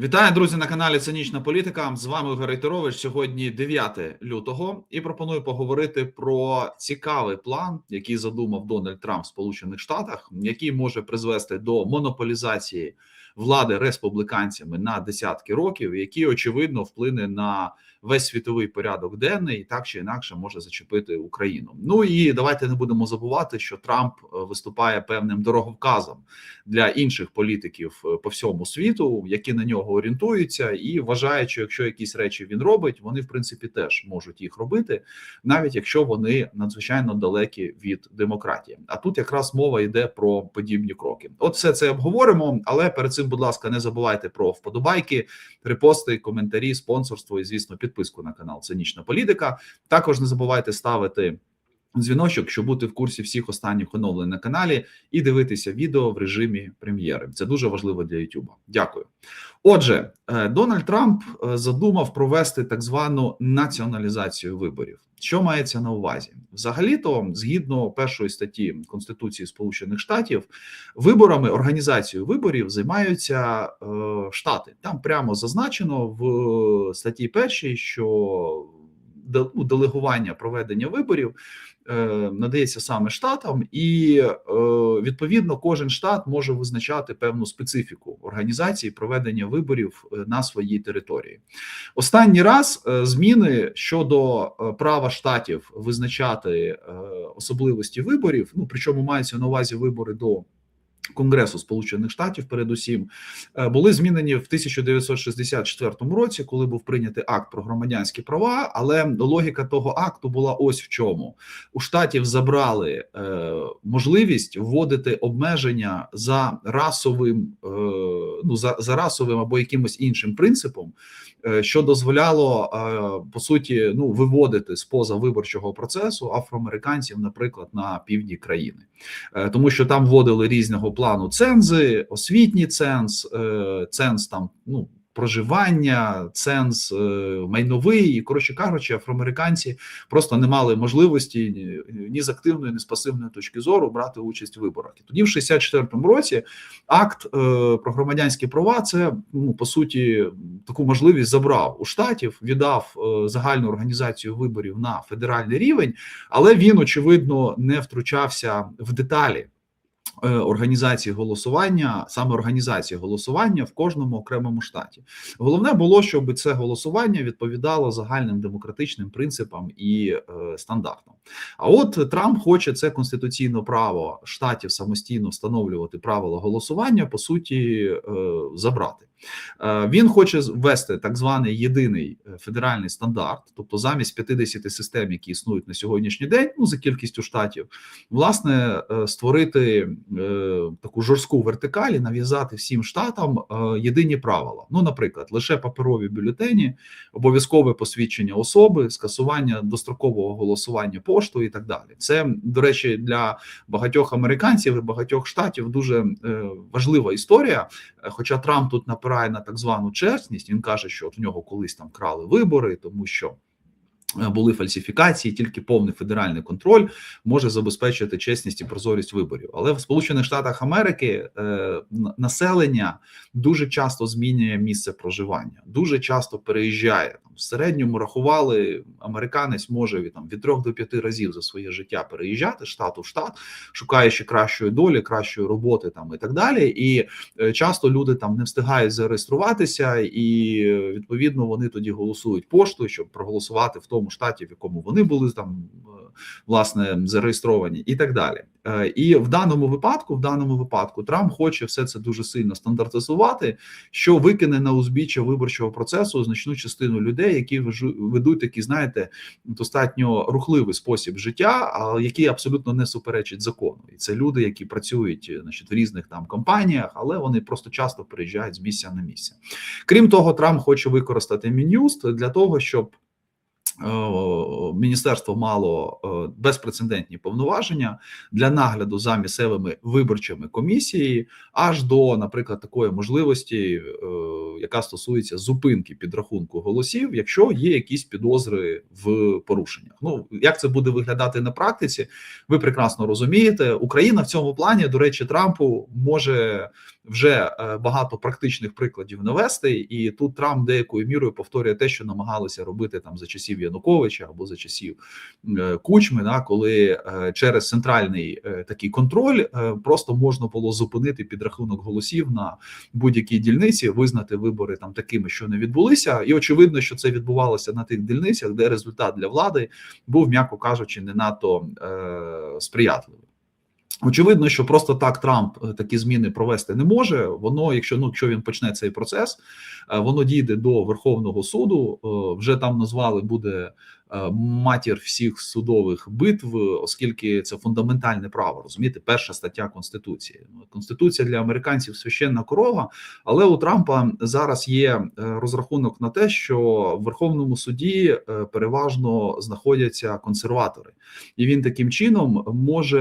Вітаю, друзі, на каналі Цинічна Політика. З вами Ігор Рейтерович. Сьогодні 9 лютого, і пропоную поговорити про цікавий план, який задумав Дональд Трамп в Сполучених Штатах, який може призвести до монополізації влади республіканцями на десятки років, який очевидно вплине на весь світовий порядок денний так чи інакше може зачепити Україну. Ну і давайте не будемо забувати, що Трамп е, виступає певним дороговказом для інших політиків е, по всьому світу, які на нього орієнтуються, і вважають, що якщо якісь речі він робить, вони в принципі теж можуть їх робити, навіть якщо вони надзвичайно далекі від демократії. А тут якраз мова йде про подібні кроки. От все це обговоримо. Але перед цим, будь ласка, не забувайте про вподобайки, репости, коментарі, спонсорство і звісно, підписку на канал Цинічна Політика. Також не забувайте ставити. Дзвіночок, щоб бути в курсі всіх останніх оновлень на каналі і дивитися відео в режимі прем'єри. Це дуже важливо для Ютуба. Дякую. Отже, е, Дональд Трамп е, задумав провести так звану націоналізацію виборів. Що мається на увазі? Взагалі-то, згідно першої статті Конституції Сполучених Штатів, виборами організацією виборів займаються е, штати. Там прямо зазначено в статті першій, що ну, делегування проведення виборів е, надається саме штатам, і е, відповідно кожен штат може визначати певну специфіку організації проведення виборів е, на своїй території. Останній раз зміни щодо права штатів визначати особливості виборів. Ну причому мається на увазі вибори до. Конгресу Сполучених Штатів, передусім, е, були змінені в 1964 році, коли був прийнятий акт про громадянські права. Але логіка того акту була ось в чому: у штатів забрали е, можливість вводити обмеження за расовим, е, ну за, за расовим або якимось іншим принципом, е, що дозволяло е, по суті ну виводити з поза виборчого процесу афроамериканців, наприклад, на півдні країни, е, тому що там вводили різного плану цензи, освітній ценз, ценз там ну. Проживання, ценз е, майновий, і коротше кажучи, афроамериканці просто не мали можливості ні, з активної, ні з пасивної точки зору брати участь в виборах. І тоді, в 64-му році, акт е, про громадянські права це ну по суті таку можливість забрав у штатів, віддав е, загальну організацію виборів на федеральний рівень, але він очевидно не втручався в деталі. Е, організації голосування, саме організації голосування в кожному окремому штаті. Головне було, щоб це голосування відповідало загальним демократичним принципам і е, стандартам. А от Трамп хоче це конституційне право штатів самостійно встановлювати правила голосування, по суті, е, забрати. Він хоче ввести так званий єдиний федеральний стандарт, тобто замість 50 систем, які існують на сьогоднішній день, ну за кількістю штатів, власне, створити таку жорстку вертикаль і нав'язати всім штатам єдині правила. Ну, наприклад, лише паперові бюлетені, обов'язкове посвідчення особи, скасування дострокового голосування поштою і так далі. Це до речі, для багатьох американців і багатьох штатів дуже важлива історія. Хоча Трамп тут наперед опирає на так звану чесність. Він каже, що от в нього колись там крали вибори, тому що. Е, були фальсифікації, тільки повний федеральний контроль може забезпечити чесність і прозорість виборів. Але в Сполучених Штатах Америки е, населення дуже часто змінює місце проживання, дуже часто переїжджає в середньому рахували, американець може від там від трьох до п'яти разів за своє життя переїжджати штату в штат, шукаючи кращої долі, кращої роботи там і так далі. І е, часто люди там не встигають зареєструватися, і відповідно вони тоді голосують поштою, щоб проголосувати в тому штаті, в якому вони були там е, власне зареєстровані, і так далі. Е, і в даному випадку, в даному випадку, Трамп хоче все це дуже сильно стандартизувати, що викине на узбіччя виборчого процесу значну частину людей, які ведуть такі, знаєте, достатньо рухливий спосіб життя, а який абсолютно не суперечить закону. І це люди, які працюють значить, в різних там компаніях, але вони просто часто переїжджають з місця на місце. Крім того, Трамп хоче використати Мін'юст для того, щоб Е, міністерство мало е, безпрецедентні повноваження для нагляду за місцевими виборчими комісії, аж до, наприклад, такої можливості, е, яка стосується зупинки підрахунку голосів, якщо є якісь підозри в порушеннях. Ну як це буде виглядати на практиці? Ви прекрасно розумієте. Україна в цьому плані, до речі, Трампу може вже е, багато практичних прикладів навести, і тут Трамп деякою мірою повторює те, що намагалися робити там за часів Януковича або за часів е, Кучми, да, коли е, через центральний е, такий контроль просто можна було зупинити підрахунок голосів на будь-якій дільниці, визнати вибори там такими, що не відбулися, і очевидно, що це відбувалося на тих дільницях, де результат для влади був, м'яко кажучи, не надто е, сприятливий. Очевидно, що просто так Трамп е, такі зміни провести не може. Воно, якщо ну якщо він почне цей процес, е, воно дійде до Верховного суду. е, Вже там назвали буде матір всіх судових битв, оскільки це фундаментальне право. Розумієте, перша стаття конституції. Ну, Конституція для американців священна корова, але у Трампа зараз є е, розрахунок на те, що в Верховному суді е, переважно знаходяться консерватори, і він таким чином може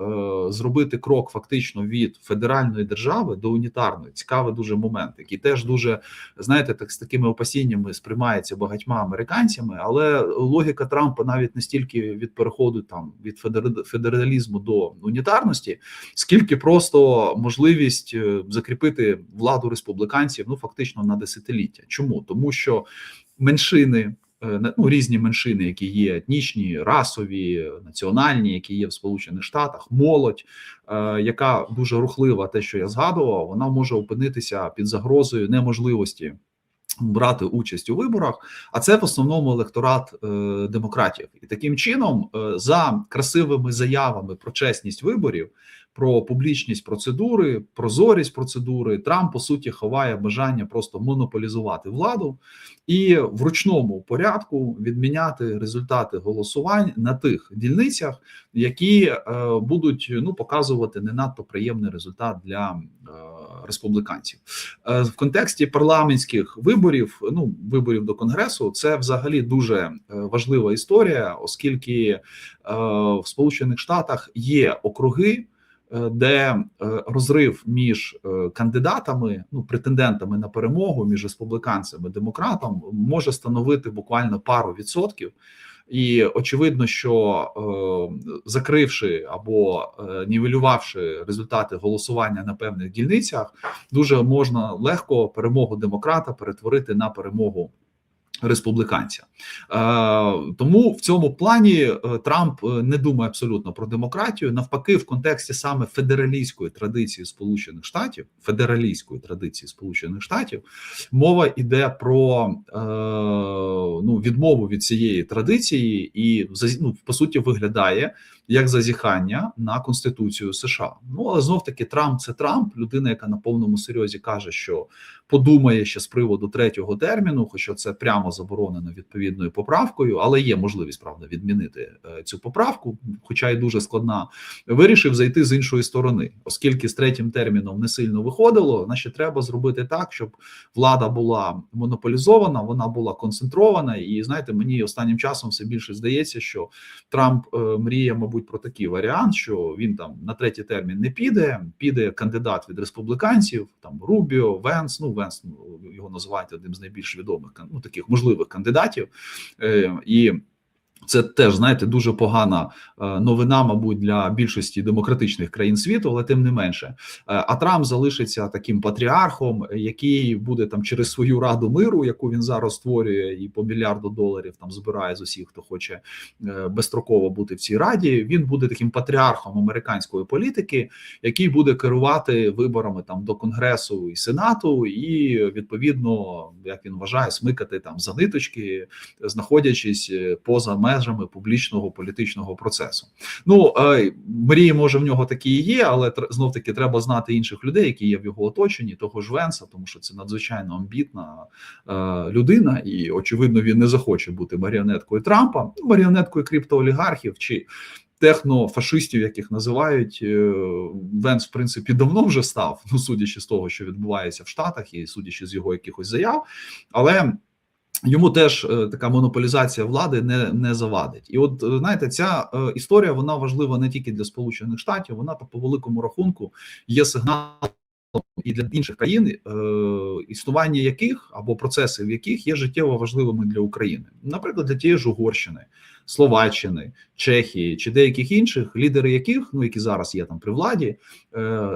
е, зробити крок фактично від федеральної держави до унітарної. Цікавий дуже момент, який теж дуже знаєте, так з такими опасіннями сприймається багатьма американцями, але логіка Трампа навіть не стільки від переходу там від федералізму до унітарності, скільки просто можливість е, закріпити владу республіканців ну фактично на десятиліття. Чому тому, що меншини. е, Ну, різні меншини, які є етнічні, расові, національні, які є в Сполучених Штатах, молодь, е, яка дуже рухлива, те, що я згадував, вона може опинитися під загрозою неможливості брати участь у виборах, а це в основному електорат е, демократів. І таким чином, е, за красивими заявами про чесність виборів, про публічність процедури, прозорість процедури, Трамп по суті ховає бажання просто монополізувати владу і в ручному порядку відміняти результати голосувань на тих дільницях, які е, будуть ну показувати не надто приємний результат для е, республіканців. Е, в контексті парламентських виборів, ну виборів до конгресу, це взагалі дуже важлива історія, оскільки в Сполучених Штатах є округи. Е, Де е, розрив між е, кандидатами, ну претендентами на перемогу між республіканцями і демократом може становити буквально пару відсотків, і очевидно, що закривши або нівелювавши результати голосування на певних дільницях, дуже можна легко перемогу демократа перетворити на перемогу. Республіканця е, тому в цьому плані е, Трамп е, не думає абсолютно про демократію. Навпаки, в контексті саме федералістської традиції Сполучених Штатів, федералістської традиції Сполучених Штатів, мова йде про ну відмову від цієї традиції, і ну, по суті виглядає як зазіхання на конституцію США. Ну але знов таки Трамп це Трамп, людина, яка на повному серйозі каже, що подумає ще з приводу третього терміну, хоча це прямо заборонено відповідною поправкою, але є можливість правда відмінити е, цю поправку, хоча й дуже складна. Вирішив зайти з іншої сторони, оскільки з третім терміном не сильно виходило, значить треба зробити так, щоб влада була монополізована, вона була концентрована. І знаєте, мені останнім часом все більше здається, що Трамп е, мріє, мабуть, про такий варіант, що він там на третій термін не піде. Піде кандидат від республіканців, там Рубіо, Венс. Ну Венс ну, його називають одним з найбільш відомих ну, таких можливих кандидатів. Е, і це теж знаєте дуже погана е, новина, мабуть, для більшості демократичних країн світу, але тим не менше. Е, А Трамп залишиться таким патріархом, який буде там через свою раду миру, яку він зараз створює, і по мільярду доларів там збирає з усіх, хто хоче е, безстроково бути в цій раді. Він буде таким патріархом американської політики, який буде керувати виборами там до конгресу і сенату, і відповідно, як він вважає, смикати там за ниточки, знаходячись поза межами публічного політичного процесу. Ну е, мрії, може, в нього такі і є, але знов таки треба знати інших людей, які є в його оточенні, того ж Венса, тому що це надзвичайно амбітна е, людина, і очевидно, він не захоче бути маріонеткою Трампа, маріонеткою криптоолігархів чи. Технофашистів, яких називають е, Венс, в принципі, давно вже став, ну судячи з того, що відбувається в Штатах, і судячи з його якихось заяв, але Йому теж е, така монополізація влади не не завадить, і от е, знаєте, ця е, історія вона важлива не тільки для Сполучених Штатів, вона по великому рахунку є сигналом і для інших країн, існування яких або процеси, в яких є життєво важливими для України, наприклад, для тієї ж Угорщини, Словаччини, Чехії чи деяких інших, лідери яких ну які зараз є там при владі, е,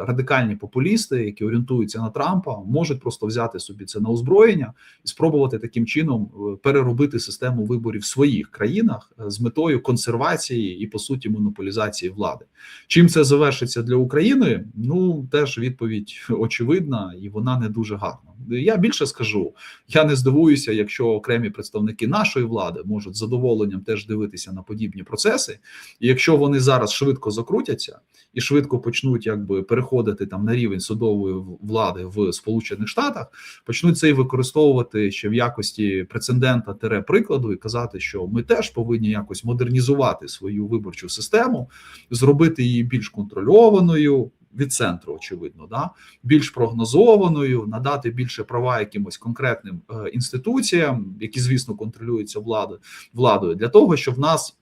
радикальні популісти, які орієнтуються на Трампа, можуть просто взяти собі це на озброєння і спробувати таким чином е, переробити систему виборів в своїх країнах е, з метою консервації і по суті монополізації влади. Чим це завершиться для України? Ну теж відповідь очевидна, і вона не дуже гарна. Я більше скажу, я не здивуюся, якщо окремі представники нашої влади можуть з задоволенням теж дивитися на подібні процеси, і якщо вони зараз швидко закрутяться і швидко почнуть якби переходити там на рівень судової влади в Сполучених Штатах, почнуть це і використовувати ще в якості прецедента тере прикладу і казати, що ми теж повинні якось модернізувати свою виборчу систему, зробити її більш контрольованою від центру, очевидно, да більш прогнозованою, надати більше права якимось конкретним е, інституціям, які звісно контролюються владою владою, для того, щоб в нас.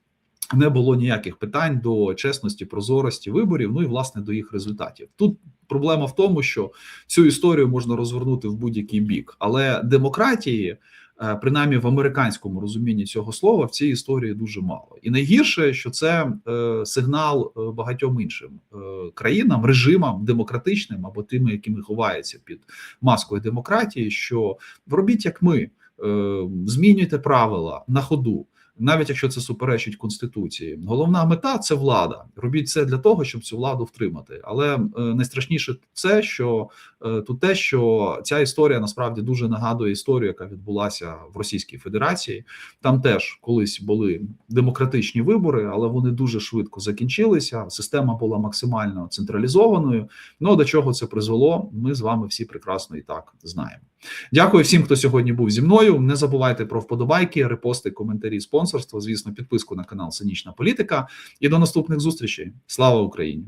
Не було ніяких питань до чесності, прозорості виборів, ну і власне до їх результатів. Тут проблема в тому, що цю історію можна розвернути в будь-який бік, але демократії принаймні в американському розумінні цього слова в цій історії дуже мало, і найгірше, що це е, сигнал е, багатьом іншим країнам, режимам демократичним або тими, якими ховаються під маскою демократії, що робіть як ми змінюйте правила на ходу навіть якщо це суперечить конституції. Головна мета це влада. Робіть це для того, щоб цю владу втримати. Але е, найстрашніше це, що е, тут те, що ця історія насправді дуже нагадує історію, яка відбулася в Російській Федерації. Там теж колись були демократичні вибори, але вони дуже швидко закінчилися. Система була максимально централізованою. Ну до чого це призвело? Ми з вами всі прекрасно і так знаємо. Дякую всім, хто сьогодні був зі мною. Не забувайте про вподобайки, репости, коментарі, спонсорство. Звісно, підписку на канал Цинічна Політика. І до наступних зустрічей. Слава Україні!